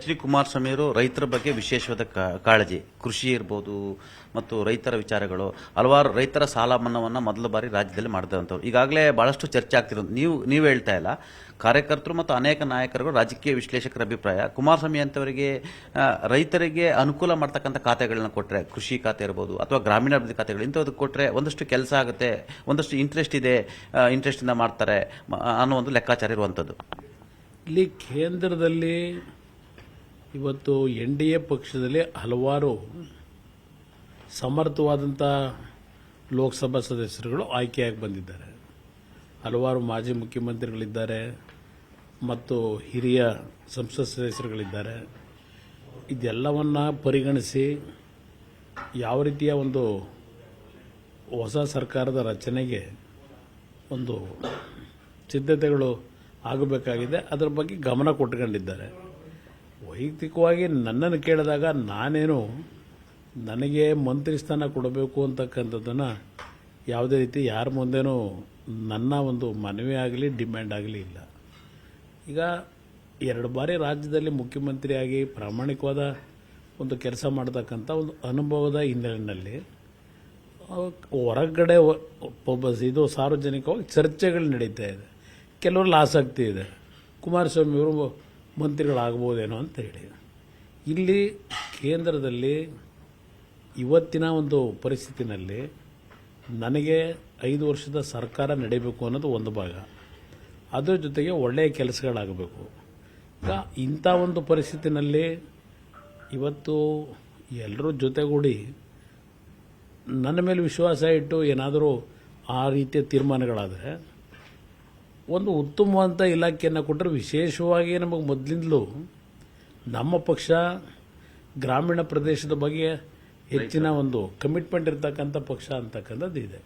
H D Kumaraswamy ಅವರು ರೈತರ ಬಗ್ಗೆ ವಿಶೇಷವಾದ ಕಾಳಜಿ. ಕೃಷಿ ಇರ್ಬೋದು ಮತ್ತು ರೈತರ ವಿಚಾರಗಳು, ಹಲವಾರು ರೈತರ ಸಾಲ ಮನ್ನಾವನ್ನು ಮೊದಲ ಬಾರಿ ರಾಜ್ಯದಲ್ಲಿ ಮಾಡಿದಂಥವ್ರು ಈಗಾಗಲೇ ಭಾಳಷ್ಟು ಚರ್ಚೆ ಆಗ್ತಿರೋದು. ನೀವು ನೀವು ಹೇಳ್ತಾ ಇಲ್ಲ. ಕಾರ್ಯಕರ್ತರು ಮತ್ತು ಅನೇಕ ನಾಯಕರುಗಳು ರಾಜಕೀಯ ವಿಶ್ಲೇಷಕರ ಅಭಿಪ್ರಾಯ. ಕುಮಾರಸ್ವಾಮಿ ಅಂತವರಿಗೆ ರೈತರಿಗೆ ಅನುಕೂಲ ಮಾಡ್ತಕ್ಕಂಥ ಖಾತೆಗಳನ್ನ ಕೊಟ್ಟರೆ ಕೃಷಿ ಖಾತೆ ಇರ್ಬೋದು ಅಥವಾ ಗ್ರಾಮೀಣಾಭಿವೃದ್ಧಿ ಖಾತೆಗಳು, ಇಂಥದ್ದು ಕೊಟ್ಟರೆ ಒಂದಷ್ಟು ಕೆಲಸ ಆಗುತ್ತೆ, ಒಂದಷ್ಟು ಇಂಟ್ರೆಸ್ಟ್ ಇದೆ ಇಂಟ್ರೆಸ್ಟಿಂದ ಮಾಡ್ತಾರೆ ಅನ್ನೋ ಒಂದು ಲೆಕ್ಕಾಚಾರ ಇರುವಂಥದ್ದು. ಇಲ್ಲಿ ಕೇಂದ್ರದಲ್ಲಿ ಇವತ್ತು ಎನ್ ಡಿ ಎ ಪಕ್ಷದಲ್ಲಿ ಹಲವಾರು ಸಮರ್ಥವಾದಂಥ ಲೋಕಸಭಾ ಸದಸ್ಯರುಗಳು ಆಯ್ಕೆಯಾಗಿ ಬಂದಿದ್ದಾರೆ. ಹಲವಾರು ಮಾಜಿ ಮುಖ್ಯಮಂತ್ರಿಗಳಿದ್ದಾರೆ ಮತ್ತು ಹಿರಿಯ ಸಂಸತ್ ಸದಸ್ಯರುಗಳಿದ್ದಾರೆ. ಇದೆಲ್ಲವನ್ನ ಪರಿಗಣಿಸಿ ಯಾವ ರೀತಿಯ ಒಂದು ಹೊಸ ಸರ್ಕಾರದ ರಚನೆಗೆ ಒಂದು ಸಿದ್ಧತೆಗಳು ಆಗಬೇಕಾಗಿದೆ. ಅದರ ಬಗ್ಗೆ ಗಮನ ಕೊಟ್ಕೊಂಡಿದ್ದಾರೆ ವೈಯಕ್ತಿಕವಾಗಿ ನನ್ನನ್ನು ಕೇಳಿದಾಗ ನಾನೇನು ನನಗೆ ಮಂತ್ರಿ ಸ್ಥಾನ ಕೊಡಬೇಕು ಅಂತಕ್ಕಂಥದ್ದನ್ನು ಯಾವುದೇ ರೀತಿ ಯಾರ ಮುಂದೆನೂ ನನ್ನ ಒಂದು ಮನವಿ ಆಗಲಿ, ಡಿಮ್ಯಾಂಡ್ ಆಗಲಿ ಇಲ್ಲ. ಈಗ ಎರಡು ಬಾರಿ ರಾಜ್ಯದಲ್ಲಿ ಮುಖ್ಯಮಂತ್ರಿಯಾಗಿ ಪ್ರಾಮಾಣಿಕವಾದ ಒಂದು ಕೆಲಸ ಮಾಡತಕ್ಕಂಥ ಒಂದು ಅನುಭವದ ಹಿನ್ನೆಲೆಯಲ್ಲಿ ಹೊರಗಡೆ ಇದು ಸಾರ್ವಜನಿಕವಾಗಿ ಚರ್ಚೆಗಳು ನಡೀತಾ ಇದೆ. ಕೆಲವರಲ್ಲಿ ಆಸಕ್ತಿ ಇದೆ. ಕುಮಾರಸ್ವಾಮಿ ಅವರು ಮಂತ್ರಿಗಳಾಗ್ಬೋದೇನೋ ಅಂತ ಹೇಳಿ. ಇಲ್ಲಿ ಕೇಂದ್ರದಲ್ಲಿ ಇವತ್ತಿನ ಒಂದು ಪರಿಸ್ಥಿತಿನಲ್ಲಿ ನನಗೆ ಐದು ವರ್ಷದ ಸರ್ಕಾರ ನಡೀಬೇಕು ಅನ್ನೋದು ಒಂದು ಭಾಗ. ಅದರ ಜೊತೆಗೆ ಒಳ್ಳೆಯ ಕೆಲಸಗಳಾಗಬೇಕು. ಈಗ ಇಂಥ ಒಂದು ಪರಿಸ್ಥಿತಿನಲ್ಲಿ ಇವತ್ತು ಎಲ್ಲರೂ ಜೊತೆಗೂಡಿ ನನ್ನ ಮೇಲೆ ವಿಶ್ವಾಸ ಇಟ್ಟು ಏನಾದರೂ ಆ ರೀತಿಯ ತೀರ್ಮಾನಗಳಾದರೆ ಒಂದು ಉತ್ತಮವಾದಂಥ ಇಲಾಖೆಯನ್ನು ಕೊಟ್ಟರೆ ವಿಶೇಷವಾಗಿ ನಮಗೆ ಮೊದಲಿಂದಲೂ ನಮ್ಮ ಪಕ್ಷ ಗ್ರಾಮೀಣ ಪ್ರದೇಶದ ಬಗ್ಗೆ ಹೆಚ್ಚಿನ ಒಂದು ಕಮಿಟ್ಮೆಂಟ್ ಇರ್ತಕ್ಕಂಥ ಪಕ್ಷ ಅಂತಕ್ಕಂಥದ್ದು ಇದೆ.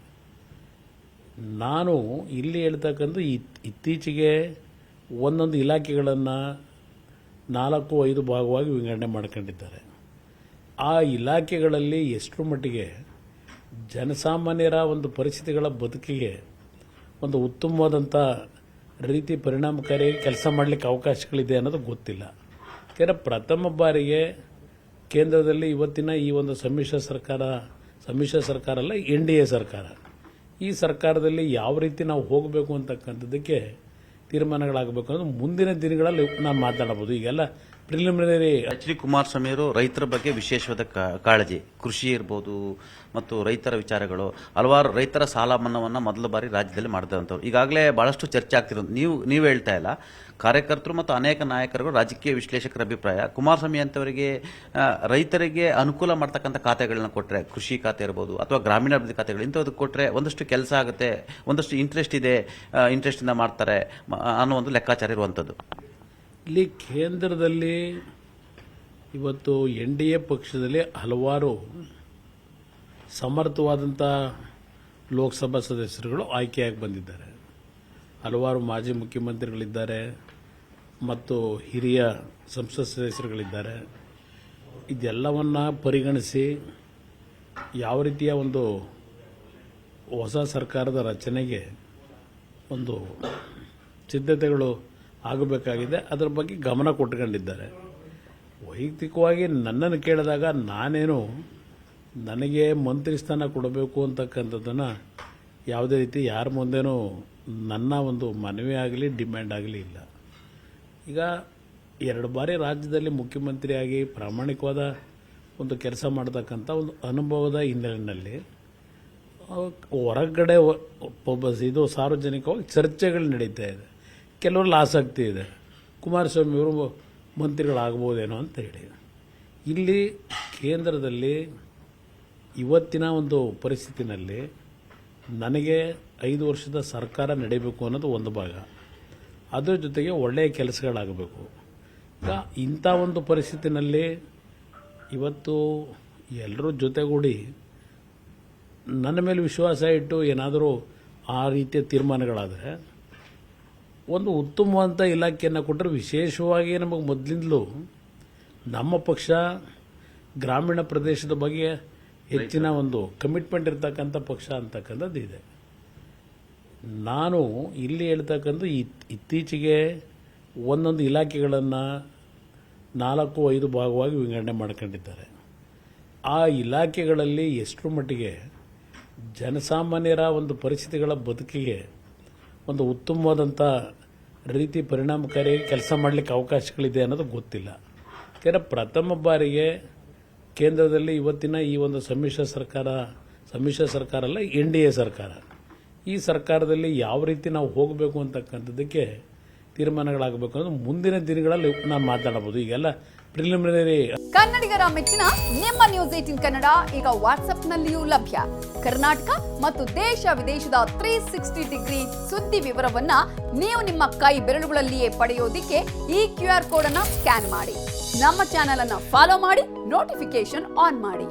ನಾನು ಇಲ್ಲಿ ಹೇಳ್ತಕ್ಕಂಥ ಇತ್- ಇತ್ತೀಚೆಗೆ ಒಂದೊಂದು ಇಲಾಖೆಗಳನ್ನು ನಾಲ್ಕು, ಐದು ಭಾಗವಾಗಿ ವಿಂಗಡಣೆ ಮಾಡ್ಕೊಂಡಿದ್ದಾರೆ. ಆ ಇಲಾಖೆಗಳಲ್ಲಿ ಎಷ್ಟರ ಮಟ್ಟಿಗೆ ಜನಸಾಮಾನ್ಯರ ಒಂದು ಪರಿಸ್ಥಿತಿಗಳ ಬದುಕಿಗೆ ಒಂದು ಉತ್ತಮವಾದಂಥ ರೀತಿ ಪರಿಣಾಮಕಾರಿಯಾಗಿ ಕೆಲಸ ಮಾಡಲಿಕ್ಕೆ ಅವಕಾಶಗಳಿದೆ ಅನ್ನೋದು ಗೊತ್ತಿಲ್ಲ. ಯಾಕಂದರೆ ಪ್ರಥಮ ಬಾರಿಗೆ ಕೇಂದ್ರದಲ್ಲಿ ಇವತ್ತಿನ ಈ ಒಂದು ಸಮ್ಮಿಶ್ರ ಸರ್ಕಾರ ಸಮ್ಮಿಶ್ರ ಸರ್ಕಾರ ಅಲ್ಲ, ಎನ್ ಡಿ ಎ ಸರ್ಕಾರ. ಈ ಸರ್ಕಾರದಲ್ಲಿ ಯಾವ ರೀತಿ ನಾವು ಹೋಗಬೇಕು ಅಂತಕ್ಕಂಥದ್ದಕ್ಕೆ ತೀರ್ಮಾನಗಳಾಗಬೇಕು ಅನ್ನೋದು ಮುಂದಿನ ದಿನಗಳಲ್ಲಿ ನಾವು ಮಾತಾಡಬಹುದು. ಈಗೆಲ್ಲ ಪ್ರಿಲಿಮಿನರಿ ಎಚ್ ಡಿ ಕುಮಾರಸ್ವಾಮಿ ಅವರು ರೈತರ ಬಗ್ಗೆ ವಿಶೇಷವಾದ ಕಾಳಜಿ. ಕೃಷಿ ಇರ್ಬೋದು ಮತ್ತು ರೈತರ ವಿಚಾರಗಳು. ಹಲವಾರು ರೈತರ ಸಾಲ ಮನ್ನಾವನ್ನು ಮೊದಲ ಬಾರಿ ರಾಜ್ಯದಲ್ಲಿ ಮಾಡಿದಂಥವ್ರು ಈಗಾಗಲೇ ಭಾಳಷ್ಟು ಚರ್ಚೆ ಆಗ್ತಿರೋದು. ನೀವು ನೀವು ಹೇಳ್ತಾ ಇಲ್ಲ. ಕಾರ್ಯಕರ್ತರು ಮತ್ತು ಅನೇಕ ನಾಯಕರು ರಾಜಕೀಯ ವಿಶ್ಲೇಷಕರ ಅಭಿಪ್ರಾಯ. ಕುಮಾರಸ್ವಾಮಿ ಅಂತವರಿಗೆ ರೈತರಿಗೆ ಅನುಕೂಲ ಮಾಡ್ತಕ್ಕಂಥ ಖಾತೆಗಳನ್ನ ಕೊಟ್ಟರೆ ಕೃಷಿ ಖಾತೆ ಇರ್ಬೋದು ಅಥವಾ ಗ್ರಾಮೀಣಾಭಿವೃದ್ಧಿ ಖಾತೆಗಳು, ಇಂಥದ್ದು ಕೊಟ್ಟರೆ ಒಂದಷ್ಟು ಕೆಲಸ ಆಗುತ್ತೆ, ಒಂದಷ್ಟು ಇಂಟ್ರೆಸ್ಟ್ ಇದೆ ಇಂಟ್ರೆಸ್ಟಿಂದ ಮಾಡ್ತಾರೆ ಅನ್ನೋ ಒಂದು ಲೆಕ್ಕಾಚಾರ ಇರುವಂಥದ್ದು. ಇಲ್ಲಿ ಕೇಂದ್ರದಲ್ಲಿ ಇವತ್ತು ಎನ್ ಡಿ ಎ ಪಕ್ಷದಲ್ಲಿ ಹಲವಾರು ಸಮರ್ಥವಾದಂಥ ಲೋಕಸಭಾ ಸದಸ್ಯರುಗಳು ಆಯ್ಕೆಯಾಗಿ ಬಂದಿದ್ದಾರೆ. ಹಲವಾರು ಮಾಜಿ ಮುಖ್ಯಮಂತ್ರಿಗಳಿದ್ದಾರೆ ಮತ್ತು ಹಿರಿಯ ಸಂಸತ್ ಸದಸ್ಯರುಗಳಿದ್ದಾರೆ. ಇದೆಲ್ಲವನ್ನು ಪರಿಗಣಿಸಿ ಯಾವ ರೀತಿಯ ಒಂದು ಹೊಸ ಸರ್ಕಾರದ ರಚನೆಗೆ ಒಂದು ಸಿದ್ಧತೆಗಳು ಆಗಬೇಕಾಗಿದೆ. ಅದರ ಬಗ್ಗೆ ಗಮನ ಕೊಟ್ಕೊಂಡಿದ್ದಾರೆ ವೈಯಕ್ತಿಕವಾಗಿ ನನ್ನನ್ನು ಕೇಳಿದಾಗ ನಾನೇನು ನನಗೆ ಮಂತ್ರಿ ಸ್ಥಾನ ಕೊಡಬೇಕು ಅಂತಕ್ಕಂಥದ್ದನ್ನು ಯಾವುದೇ ರೀತಿ ಯಾರ ಮುಂದೆನೂ ನನ್ನ ಒಂದು ಮನವಿ ಆಗಲಿ, ಡಿಮ್ಯಾಂಡ್ ಆಗಲಿ ಇಲ್ಲ. ಈಗ ಎರಡು ಬಾರಿ ರಾಜ್ಯದಲ್ಲಿ ಮುಖ್ಯಮಂತ್ರಿಯಾಗಿ ಪ್ರಾಮಾಣಿಕವಾದ ಒಂದು ಕೆಲಸ ಮಾಡತಕ್ಕಂಥ ಒಂದು ಅನುಭವದ ಹಿನ್ನೆಲೆಯಲ್ಲಿ ಹೊರಗಡೆ ಇದು ಸಾರ್ವಜನಿಕವಾಗಿ ಚರ್ಚೆಗಳು ನಡೀತಾ ಇದೆ. ಕೆಲವರಲ್ಲಿ ಆಸಕ್ತಿ ಇದೆ. ಕುಮಾರಸ್ವಾಮಿ ಅವರು ಮಂತ್ರಿಗಳಾಗ್ಬೋದೇನೋ ಅಂತ ಹೇಳಿ. ಇಲ್ಲಿ ಕೇಂದ್ರದಲ್ಲಿ ಇವತ್ತಿನ ಒಂದು ಪರಿಸ್ಥಿತಿನಲ್ಲಿ ನನಗೆ ಐದು ವರ್ಷದ ಸರ್ಕಾರ ನಡೀಬೇಕು ಅನ್ನೋದು ಒಂದು ಭಾಗ. ಅದರ ಜೊತೆಗೆ ಒಳ್ಳೆಯ ಕೆಲಸಗಳಾಗಬೇಕು. ಇಂಥ ಒಂದು ಪರಿಸ್ಥಿತಿನಲ್ಲಿ ಇವತ್ತು ಎಲ್ಲರೂ ಜೊತೆಗೂಡಿ ನನ್ನ ಮೇಲೆ ವಿಶ್ವಾಸ ಇಟ್ಟು ಏನಾದರೂ ಆ ರೀತಿಯ ತೀರ್ಮಾನಗಳಾದರೆ ಒಂದು ಉತ್ತಮವಾದಂಥ ಇಲಾಖೆಯನ್ನು ಕೊಟ್ಟರೆ ವಿಶೇಷವಾಗಿ ನಮಗೆ ಮೊದಲಿಂದಲೂ ನಮ್ಮ ಪಕ್ಷ ಗ್ರಾಮೀಣ ಪ್ರದೇಶದ ಬಗ್ಗೆ ಹೆಚ್ಚಿನ ಒಂದು ಕಮಿಟ್ಮೆಂಟ್ ಇರ್ತಕ್ಕಂಥ ಪಕ್ಷ ಅಂತಕ್ಕಂಥದ್ದು ಇದೆ. ನಾನು ಇಲ್ಲಿ ಹೇಳ್ತಕ್ಕಂಥ ಇತ್- ಇತ್ತೀಚೆಗೆ ಒಂದೊಂದು ಇಲಾಖೆಗಳನ್ನು ನಾಲ್ಕು, ಐದು ಭಾಗವಾಗಿ ವಿಂಗಡಣೆ ಮಾಡ್ಕೊಂಡಿದ್ದಾರೆ. ಆ ಇಲಾಖೆಗಳಲ್ಲಿ ಎಷ್ಟರ ಮಟ್ಟಿಗೆ ಜನಸಾಮಾನ್ಯರ ಒಂದು ಪರಿಸ್ಥಿತಿಗಳ ಬದುಕಿಗೆ ಒಂದು ಉತ್ತಮವಾದಂಥ ರೀತಿ ಪರಿಣಾಮಕಾರಿ ಕೆಲಸ ಮಾಡಲಿಕ್ಕೆ ಅವಕಾಶಗಳಿದೆ ಅನ್ನೋದು ಗೊತ್ತಿಲ್ಲ. ಯಾಕೆಂದರೆ ಪ್ರಥಮ ಬಾರಿಗೆ ಕೇಂದ್ರದಲ್ಲಿ ಇವತ್ತಿನ ಈ ಒಂದು ಸಮ್ಮಿಶ್ರ ಸರ್ಕಾರ ಸಮ್ಮಿಶ್ರ ಸರ್ಕಾರ ಅಲ್ಲ, ಎನ್ ಡಿ ಎ ಸರ್ಕಾರ. ಈ ಸರ್ಕಾರದಲ್ಲಿ ಯಾವ ರೀತಿ ನಾವು ಹೋಗಬೇಕು ಅಂತಕ್ಕಂಥದ್ದಕ್ಕೆ ತೀರ್ಮಾನಗಳಾಗಬೇಕು ಅನ್ನೋದು ಮುಂದಿನ ದಿನಗಳಲ್ಲಿ ನಾನು ಮಾತಾಡಬಹುದು. ಈಗೆಲ್ಲ ಪ್ರಿಲಿಮಿನರಿ ಕನ್ನಡಿಗರ ಮೆಚ್ಚಿನ ನಿಮ್ಮ ನ್ಯೂಸ್ ಏಟಿನ್ ಕನ್ನಡ ಈಗ ವಾಟ್ಸ್ಆಪ್ನಲ್ಲಿಯೂ ಲಭ್ಯ. ಕರ್ನಾಟಕ ಮತ್ತು ದೇಶ ವಿದೇಶದ ತ್ರೀ ಸಿಕ್ಸ್ಟಿ ಡಿಗ್ರಿ ಸುದ್ದಿ ವಿವರವನ್ನ ನೀವು ನಿಮ್ಮ ಕೈ ಬೆರಳುಗಳಲ್ಲಿಯೇ ಪಡೆಯೋದಿಕ್ಕೆ ಈ ಕ್ಯೂ ಆರ್ ಕೋಡ್ ಅನ್ನ ಸ್ಕ್ಯಾನ್ ಮಾಡಿ. ನಮ್ಮ ಚಾನೆಲ್ ಅನ್ನ ಫಾಲೋ ಮಾಡಿ ನೋಟಿಫಿಕೇಶನ್ ಆನ್ ಮಾಡಿ.